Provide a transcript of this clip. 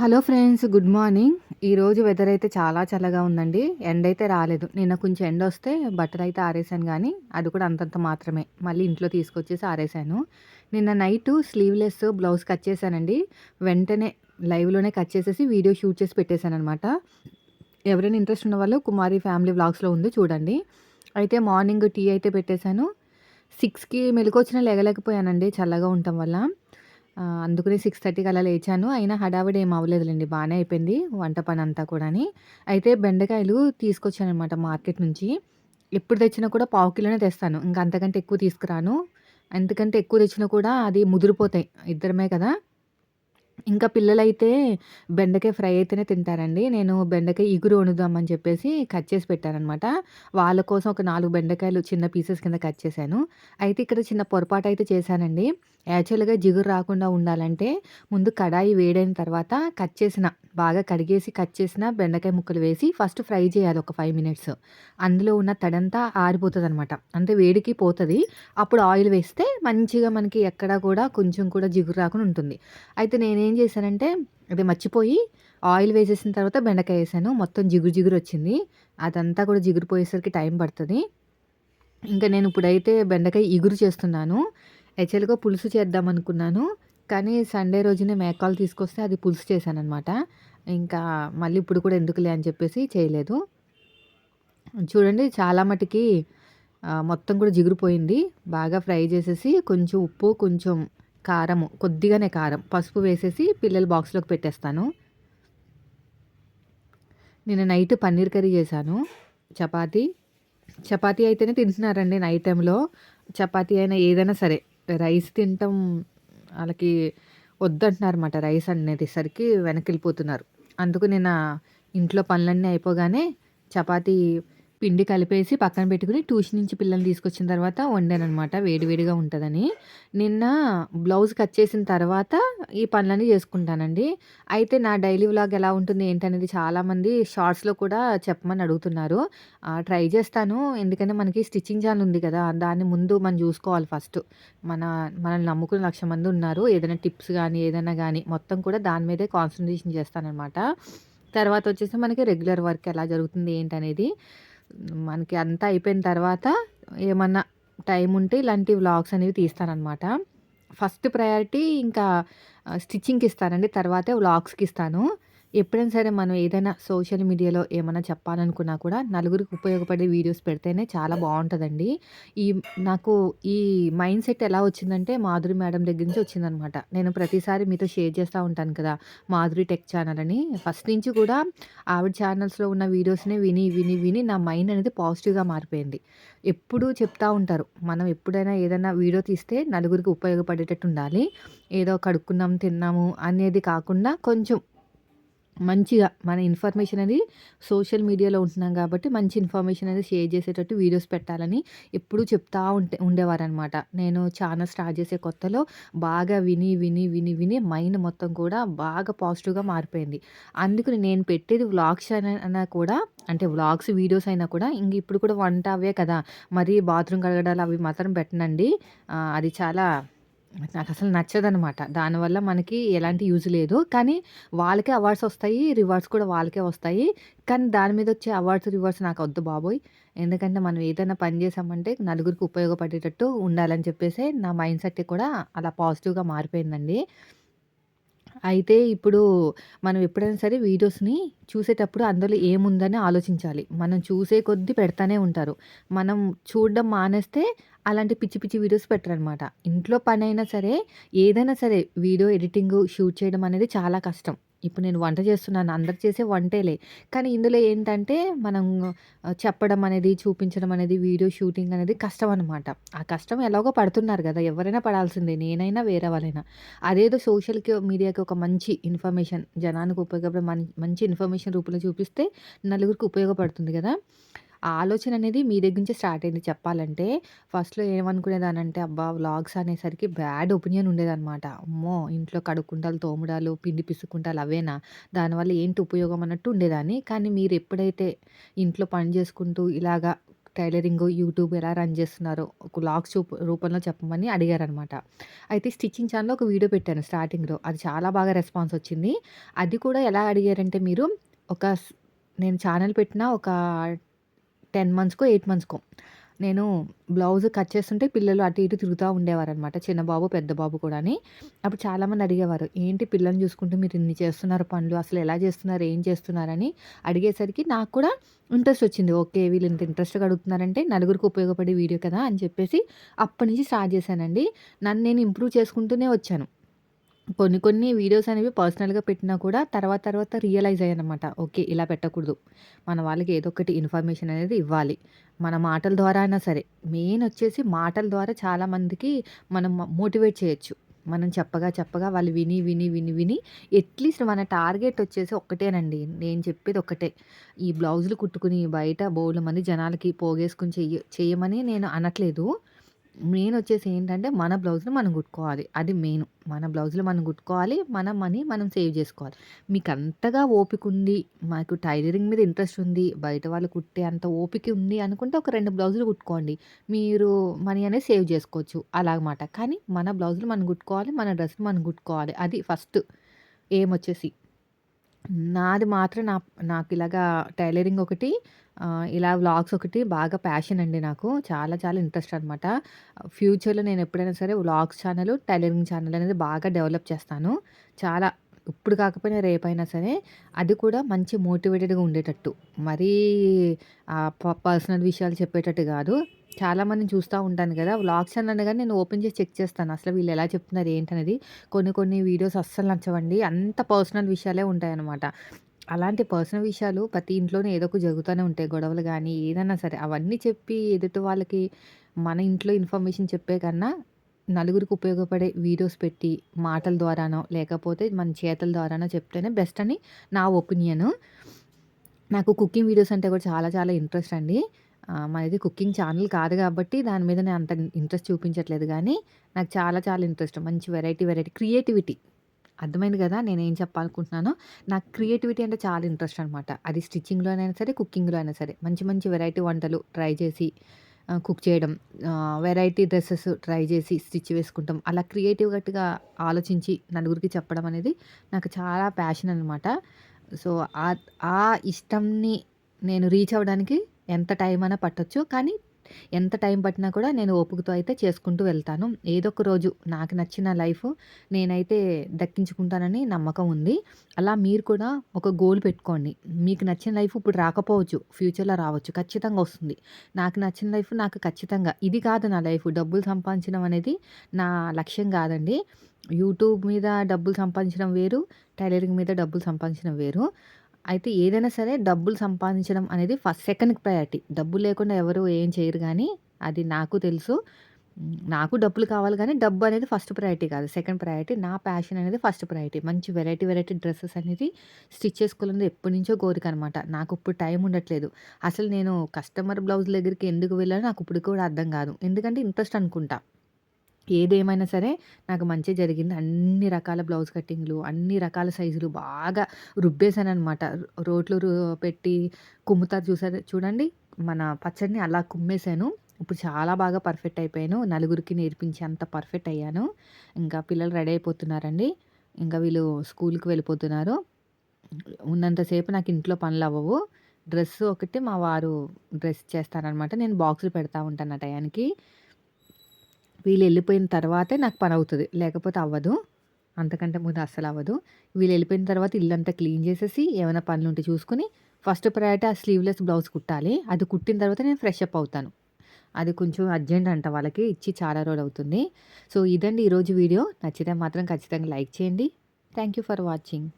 Hello friends good morning. ఈరోజు weather అయితే చాలా చల్లగా ఉందండి. ఎండ అయితే రాలేదు. నిన్న కొంచెం ఎండ వస్తే బట్టలు అయితే ఆరేసాను కానీ అది కూడా అంతంత మాత్రమే. మళ్ళీ ఇంట్లో తీసుకొచ్చేసి ఆరేసాను. నిన్న నైట్ స్లీవ్లెస్ బ్లౌజ్ కట్ చేశానండి. వెంటనే లైవ్లోనే కట్ చేసేసి వీడియో షూట్ చేసి పెట్టేశాను అనమాట ఎవరైనా ఇంట్రెస్ట్ ఉన్న వాళ్ళు కుమారి ఫ్యామిలీ వ్లాగ్స్లో ఉంది చూడండి. అయితే మార్నింగ్ టీ అయితే పెట్టేశాను. సిక్స్కి మెలకొచ్చిన లేగలేకపోయానండి చల్లగా ఉండటం వల్ల. అందుకని సిక్స్ థర్టీకి అలా లేచాను. అయినా హడావిడి ఏం అవ్వలేదులేండి. బాగానే అయిపోయింది వంట పని అంతా కూడాని. అయితే బెండకాయలు తీసుకొచ్చానమాట మార్కెట్ నుంచి. ఎప్పుడు తెచ్చినా కూడా పావు కిలోనే తెస్తాను. ఇంకా అంతకంటే ఎక్కువ తీసుకురాను. అంతకంటే ఎక్కువ తెచ్చినా కూడా అది ముదిరిపోతాయి. ఇద్దరమే కదా. ఇంకా పిల్లలైతే బెండకాయ ఫ్రై అయితేనే తింటారండి. నేను బెండకాయ ఇగురు వండుదామని చెప్పేసి కట్ చేసి పెట్టానమాట వాళ్ళ కోసం ఒక నాలుగు బెండకాయలు చిన్న పీసెస్ కింద కట్ చేశాను. అయితే ఇక్కడ చిన్న పొరపాటు అయితే చేశానండి. యాక్చువల్గా జిగురు రాకుండా ఉండాలంటే ముందు కడాయి వేడైన తర్వాత కట్ చేసిన బాగా కడిగేసి కట్ చేసిన బెండకాయ ముక్కలు వేసి ఫస్ట్ ఫ్రై చేయాలి ఒక ఫైవ్ మినిట్స్. అందులో ఉన్న తడంతా ఆరిపోతుంది అనమాట అంటే వేడికి పోతుంది. అప్పుడు ఆయిల్ వేస్తే మంచిగా మనకి ఎక్కడా కూడా కొంచెం కూడా జిగురు రాకుండా ఉంటుంది. అయితే నేనేం చేశానంటే అది మర్చిపోయి ఆయిల్ వేసేసిన తర్వాత బెండకాయ వేసాను. మొత్తం జిగురు జిగురు వచ్చింది. అదంతా కూడా జిగురు పోయేసరికి టైం పడుతుంది. ఇంకా నేను ఇప్పుడైతే బెండకాయ ఇగురు చేస్తున్నాను. యాక్చువల్గా పులుసు చేద్దాం అనుకున్నాను కానీ సండే రోజునే మేకాలు తీసుకొస్తే అది పులుసు చేశానమాట ఇంకా మళ్ళీ ఇప్పుడు కూడా ఎందుకులే అని చెప్పేసి చేయలేదు. చూడండి చాలా మటుకి మొత్తం కూడా జిగురిపోయింది. బాగా ఫ్రై చేసేసి కొంచెం ఉప్పు కొంచెం కారము కొద్దిగానే కారం పసుపు వేసేసి పిల్లల బాక్స్లోకి పెట్టేస్తాను. నేను నైట్ పన్నీర్ కర్రీ చేశాను చపాతీ. చపాతీ అయితేనే తింటున్నారండి నైట్ టైంలో. చపాతీ అయినా ఏదైనా సరే రైస్ తినటం వాళ్ళకి వద్దంటున్నారన్నమాట రైస్ అనేసరికి వెనక్కి వెళ్ళిపోతున్నారు. అందుకు నేను ఇంట్లో పనులన్నీ అయిపోగానే చపాతీ పిండి కలిపేసి పక్కన పెట్టుకుని ట్యూషన్ నుంచి పిల్లల్ని తీసుకొచ్చిన తర్వాత వండానమాట వేడివేడిగా ఉంటుందని. నిన్న బ్లౌజ్ కట్ చేసిన తర్వాత ఈ పనులన్నీ చేసుకుంటానండి. అయితే నా డైలీ వ్లాగ్ ఎలా ఉంటుంది ఏంటనేది చాలామంది షార్ట్స్లో కూడా చెప్పమని అడుగుతున్నారు. ట్రై చేస్తాను. ఎందుకంటే మనకి స్టిచ్చింగ్ ఛానల్ ఉంది కదా దాన్ని ముందు మనం చూసుకోవాలి ఫస్ట్. మన మనల్ని నమ్ముకున్న లక్ష మంది ఉన్నారు. ఏదైనా టిప్స్ కానీ ఏదైనా కానీ మొత్తం కూడా దాని మీదే కాన్సన్ట్రేషన్ చేస్తానన్నమాట. తర్వాత వచ్చేసి మనకి రెగ్యులర్ వర్క్ ఎలా జరుగుతుంది ఏంటనేది. మనకి అంతా అయిపోయిన తర్వాత ఏమన్నా టైం ఉంటే ఇలాంటి వ్లాగ్స్ అనేవి తీస్తానన్నమాట. ఫస్ట్ ప్రయారిటీ ఇంకా స్టిచ్చింగ్కి ఇస్తానండి. తర్వాతే వ్లాగ్స్కి ఇస్తాను. ఎప్పుడైనా సరే మనం ఏదైనా సోషల్ మీడియాలో ఏమైనా చెప్పాలనుకున్నా కూడా నలుగురికి ఉపయోగపడే వీడియోస్ పెడితేనే చాలా బాగుంటుందండి. ఈ నాకు ఈ మైండ్ సెట్ ఎలా వచ్చిందంటే మాధురి మేడం దగ్గర నుంచి వచ్చిందనమాట. నేను ప్రతిసారి మీతో షేర్ చేస్తూ ఉంటాను కదా మాధురి టెక్ ఛానల్ అని. ఫస్ట్ నుంచి కూడా ఆవిడ ఛానల్స్లో ఉన్న వీడియోస్ని విని విని విని నా మైండ్ అనేది పాజిటివ్గా మారిపోయింది. ఎప్పుడూ చెప్తూ ఉంటారు. మనం ఎప్పుడైనా ఏదైనా వీడియో తీస్తే నలుగురికి ఉపయోగపడేటట్టు ఉండాలి. ఏదో కడుక్కున్నాం తిన్నాము అనేది కాకుండా కొంచెం మంచిగా మన ఇన్ఫర్మేషన్ అనేది సోషల్ మీడియాలో ఉంటున్నాం కాబట్టి మంచి ఇన్ఫర్మేషన్ అనేది షేర్ చేసేటట్టు వీడియోస్ పెట్టాలని ఎప్పుడూ చెప్తా ఉంటే ఉండేవారనమాట నేను చాలా స్టార్ట్ చేసే కొత్తలో బాగా విని విని విని విని మైండ్ మొత్తం కూడా బాగా పాజిటివ్గా మారిపోయింది. అందుకని నేను పెట్టేది వ్లాగ్స్ అయినా కూడా అంటే వ్లాగ్స్ వీడియోస్ అయినా కూడా ఇంక ఇప్పుడు కూడా వంట అవే కదా. మరి బాత్రూమ్ కడగడాలు అవి మాత్రం పెట్టనండి. అది చాలా నాకు అసలు నచ్చదనమాట దానివల్ల మనకి ఎలాంటి యూజ్ లేదు. కానీ వాళ్ళకే అవార్డ్స్ వస్తాయి రివార్డ్స్ కూడా వాళ్ళకే వస్తాయి. కానీ దాని మీద వచ్చే అవార్డ్స్ రివార్డ్స్ నాకు వద్దు బాబోయ్. ఎందుకంటే మనం ఏదైనా పని చేసామంటే నలుగురికి ఉపయోగపడేటట్టు ఉండాలని చెప్పేసి నా మైండ్ సెట్ కూడా అలా పాజిటివ్గా మారిపోయిందండి. అయితే ఇప్పుడు మనం ఎప్పుడైనా సరే వీడియోస్‌ని చూసేటప్పుడు అందులో ఏముందని ఆలోచించాలి. మనం చూసే కొద్దీ పెడతానే ఉంటారు. మనం చూడడం మానేస్తే అలాంటి పిచ్చి పిచ్చి వీడియోస్ పెట్టరనమాట. ఇంట్లో పనైనా సరే, ఏదైనా సరే వీడియో ఎడిటింగు, షూట్ చేయడం అనేది చాలా కష్టం. ఇప్పుడు నేను వంట చేస్తున్నాను అందరు చేసే వంటేలే. కానీ ఇందులో ఏంటంటే మనం చెప్పడం అనేది చూపించడం అనేది వీడియో షూటింగ్ అనేది కష్టం అనమాట ఆ కష్టం ఎలాగో పడుతున్నారు కదా ఎవరైనా పడాల్సిందే నేనైనా వేరే వాళ్ళైనా అదేదో సోషల్కి మీడియాకి ఒక మంచి ఇన్ఫర్మేషన్ జనానికి ఉపయోగపడే మంచి ఇన్ఫర్మేషన్ రూపంలో చూపిస్తే నలుగురికి ఉపయోగపడుతుంది కదా. ఆ ఆలోచన అనేది మీ దగ్గర నుంచి స్టార్ట్ అయింది చెప్పాలంటే ఫస్ట్‌లో ఏమనుకునేదానంటే అబ్బా! వ్లాగ్స్ అనేసరికి బ్యాడ్ ఒపీనియన్ ఉండేదనమాట. అమ్మో! ఇంట్లో కడుక్కుంటాలు, తోముడాలు పిండి పిసుకుంటాలు అవేనా? దానివల్ల ఏంటి ఉపయోగం అన్నట్టు ఉండేదాన్ని. కానీ మీరు ఎప్పుడైతే ఇంట్లో పని చేసుకుంటూ ఇలాగా టైలరింగ్, యూట్యూబ్ ఎలా రన్ చేస్తున్నారో ఒక లాగ్స్ రూపంలో చెప్పమని అడిగారనమాట. అయితే స్టిచ్చింగ్ ఛానల్ ఒక వీడియో పెట్టాను స్టార్టింగ్‌లో. అది చాలా బాగా రెస్పాన్స్ వచ్చింది. అది కూడా ఎలా అడిగారంటే మీరు ఒక నేను ఛానల్ పెట్టిన ఒక 10 మంత్స్‌కో, ఎయిట్ మంత్స్‌కో నేను బ్లౌజ్ కట్ చేస్తుంటే పిల్లలు అటు ఇటు తిరుగుతూ ఉండేవారనమాట. చిన్న బాబు, పెద్ద బాబు కూడాని. అప్పుడు చాలామంది అడిగేవారు. ఏంటి పిల్లల్ని చూసుకుంటూ మీరు ఇన్ని చేస్తున్నారు పనులు. అసలు ఎలా చేస్తున్నారు? ఏం చేస్తున్నారని అడిగేసరికి నాకు కూడా ఇంట్రెస్ట్ వచ్చింది. ఓకే. వీళ్ళు ఇంత ఇంట్రెస్ట్‌గా అడుగుతున్నారంటే నలుగురికి ఉపయోగపడే వీడియో కదా! అని చెప్పేసి అప్పటి నుంచి స్టార్ట్ చేశానండి. నన్ను నేను ఇంప్రూవ్ చేసుకుంటూనే వచ్చాను. కొన్ని కొన్ని వీడియోస్ అనేవి పర్సనల్‌గా పెట్టినా కూడా తర్వాత తర్వాత రియలైజ్ అయ్యానమాట ఓకే. ఇలా పెట్టకూడదు. మన వాళ్ళకి ఏదో ఒకటి ఇన్ఫర్మేషన్ అనేది ఇవ్వాలి. మన మాటల ద్వారా అయినా సరే. మెయిన్ వచ్చేసి మాటల ద్వారా చాలామందికి మనం మోటివేట్ చేయొచ్చు. మనం చెప్పగా చెప్పగా వాళ్ళు విని, విని, విని, విని ఎట్లీస్ట్ మన టార్గెట్ వచ్చేసి ఒక్కటేనండి. నేను చెప్పేది ఒక్కటే. ఈ బ్లౌజులు కుట్టుకుని బయట బోలెడుమంది జనాలకి పోగేసుకొని చెయ్య చేయమని నేను అనట్లేదు. మెయిన్ వచ్చేసి ఏంటంటే మన బ్లౌజ్ని మనం కుట్టుకోవాలి. అది మెయిన్. మన బ్లౌజులు మనం కుట్టుకోవాలి. మన మనీ మనం సేవ్ చేసుకోవాలి. మీకు అంతగా ఓపిక ఉంది. మాకు టైలరింగ్ మీద ఇంట్రెస్ట్ ఉంది. బయట వాళ్ళు కుట్టే అంత ఓపిక ఉంది అనుకుంటే ఒక రెండు బ్లౌజులు కుట్టుకోండి. మీరు మనీ అనేది సేవ్ చేసుకోవచ్చు. అలాగమాట. కానీ మన బ్లౌజులు మనం కుట్టుకోవాలి. మన డ్రెస్‌లు మనం కుట్టుకోవాలి. అది ఫస్ట్ ఏమొచ్చేసి వచ్చేసి. నాది మాత్రం నా నాకు ఇలాగా టైలరింగ్ ఒకటి ఆహ్, ఇలా వ్లాగ్స్ ఒకటి బాగా ప్యాషన్ అండి నాకు. చాలా చాలా ఇంట్రెస్ట్ అనమాట. ఫ్యూచర్‌లో నేను ఎప్పుడైనా సరే వ్లాగ్స్ ఛానల్ టైలరింగ్ ఛానెల్ అనేది బాగా డెవలప్ చేస్తాను. చాలా ఇప్పుడు కాకపోయినా రేపైనా సరే అది కూడా మంచి మోటివేటెడ్‌గా ఉండేటట్టు. మరీ ఆహ్, ప పర్సనల్ విషయాలు చెప్పేటట్టు కాదు. చాలామందిని చూస్తూ ఉంటాను కదా! వ్లాగ్స్ అని కానీ నేను ఓపెన్ చేసి చెక్ చేస్తాను. అసలు వీళ్ళు ఎలా చెప్తున్నారు ఏంటనేది. కొన్ని కొన్ని వీడియోస్ అస్సలు నచ్చవండి. అంత పర్సనల్ విషయాలే ఉంటాయన్నమాట. అలాంటి పర్సనల్ విషయాలు ప్రతి ఇంట్లోనే ఏదో ఒక జరుగుతూనే ఉంటాయి. గొడవలు కానీ ఏదన్నా సరే అవన్నీ చెప్పి ఎదుటి వాళ్ళకి మన ఇంట్లో ఇన్ఫర్మేషన్ చెప్పే కన్నా నలుగురికి ఉపయోగపడే వీడియోస్ పెట్టి మాటల ద్వారానో, లేకపోతే మన చేతల ద్వారానో చెప్తేనే బెస్ట్ అని నా ఒపీనియన్. నాకు కుకింగ్ వీడియోస్ అంటే కూడా చాలా చాలా ఇంట్రెస్ట్ అండి. మనది కుకింగ్ ఛానల్ కాదు కాబట్టి దాని మీద నేను అంత ఇంట్రెస్ట్ చూపించట్లేదు కానీ నాకు చాలా చాలా ఇంట్రెస్ట్. మంచి వెరైటీ వెరైటీ క్రియేటివిటీ. అర్థమైంది కదా! నేను ఏం చెప్పాలనుకుంటున్నానో. నాకు క్రియేటివిటీ అంటే చాలా ఇంట్రెస్ట్ అనమాట. అది స్టిచ్చింగ్‌లో అయినా సరే, కుకింగ్‌లో అయినా సరే. మంచి మంచి వెరైటీ వంటలు ట్రై చేసి కుక్ చేయడం. వెరైటీ డ్రెస్సెస్ ట్రై చేసి స్టిచ్ వేసుకుంటాం. అలా క్రియేటివ్‌గట్టిగా ఆలోచించి నలుగురికి చెప్పడం అనేది నాకు చాలా ప్యాషన్ అనమాట. సో, ఆ ఇష్టంని నేను రీచ్ అవ్వడానికి ఎంత టైం అయినా పట్టొచ్చు. కానీ ఎంత టైం పట్టినా కూడా నేను ఓపికతో అయితే చేసుకుంటూ వెళ్తాను. ఏదో ఒక రోజు నాకు నచ్చిన లైఫ్ నేనైతే దక్కించుకుంటానని నమ్మకం ఉంది. అలా మీరు కూడా ఒక గోల్ పెట్టుకోండి. మీకు నచ్చిన లైఫ్ ఇప్పుడు రాకపోవచ్చు. ఫ్యూచర్‌లో రావచ్చు. ఖచ్చితంగా వస్తుంది. నాకు నచ్చిన లైఫ్ నాకు ఖచ్చితంగా ఇది కాదు నా లైఫ్. డబ్బులు సంపాదించడం అనేది నా లక్ష్యం కాదండి. యూట్యూబ్ మీద డబ్బులు సంపాదించడం వేరు. టైలరింగ్ మీద డబ్బులు సంపాదించడం వేరు. అయితే ఏదైనా సరే డబ్బులు సంపాదించడం అనేది ఫస్ట్ సెకండ్ ప్రయారిటీ. డబ్బులు లేకుండా ఎవరు ఏం చేయరు కానీ అది నాకు తెలుసు. నాకు డబ్బులు కావాలి కానీ డబ్బు అనేది ఫస్ట్ ప్రయారిటీ కాదు. Second priority. నా ప్యాషన్ అనేది ఫస్ట్ ప్రయారిటీ. మంచి వెరైటీ వెరైటీ డ్రెస్సెస్ అనేది స్టిచ్ చేసుకోవాలనేది ఎప్పటినుంచో కోరిక అనమాట. నాకు ఇప్పుడు టైం ఉండట్లేదు. అసలు నేను కస్టమర్ బ్లౌజ్ దగ్గరికి ఎందుకు వెళ్ళాలో నాకు ఇప్పుడు కూడా అర్థం కాదు. ఎందుకంటే ఇంట్రెస్ట్ అనుకుంటా. ఏదేమైనా సరే నాకు మంచి జరిగింది. అన్ని రకాల బ్లౌజ్ కటింగ్‌లు, అన్ని రకాల సైజులు బాగా రుబ్బేసాననమాట. రోట్లో రు పెట్టి కుమ్ముతారు చూసారు చూడండి. మన పచ్చడిని అలా కుమ్మేసాను. ఇప్పుడు చాలా బాగా పర్ఫెక్ట్ అయిపోయాను. నలుగురికి నేర్పించి అంత పర్ఫెక్ట్ అయ్యాను. ఇంకా పిల్లలు రెడీ అయిపోతున్నారండి. ఇంకా వీళ్ళు స్కూల్‌కి వెళ్ళిపోతున్నారు. ఉన్నంతసేపు నాకు ఇంట్లో పనులు అవ్వవు డ్రెస్ ఒకటి మా వారు డ్రెస్ చేస్తారనమాట. నేను బాక్సులు పెడతా ఉంటాను ఆ టయానికి. వీళ్ళు వెళ్ళిపోయిన తర్వాతే నాకు పని అవుతుంది లేకపోతే అవ్వదు. అంతకంటే ముందు అస్సలు అవ్వదు వీళ్ళు వెళ్ళిపోయిన తర్వాత ఇల్లంతా క్లీన్ చేసేసి, ఏమైనా పనులు ఉంటే చూసుకుని ఫస్ట్ ప్రయారిటీ ఆ స్లీవ్‌లెస్ బ్లౌజ్ కుట్టాలి. అది కుట్టిన తర్వాత నేను ఫ్రెష్ అప్ అవుతాను. అది కొంచెం అర్జెంట్ అంట వాళ్ళకి. ఇచ్చి చాలా రోజులు అవుతుంది సో, ఇదండి ఈరోజు వీడియో. నచ్చితే మాత్రం ఖచ్చితంగా లైక్ చేయండి. Thank you for watching.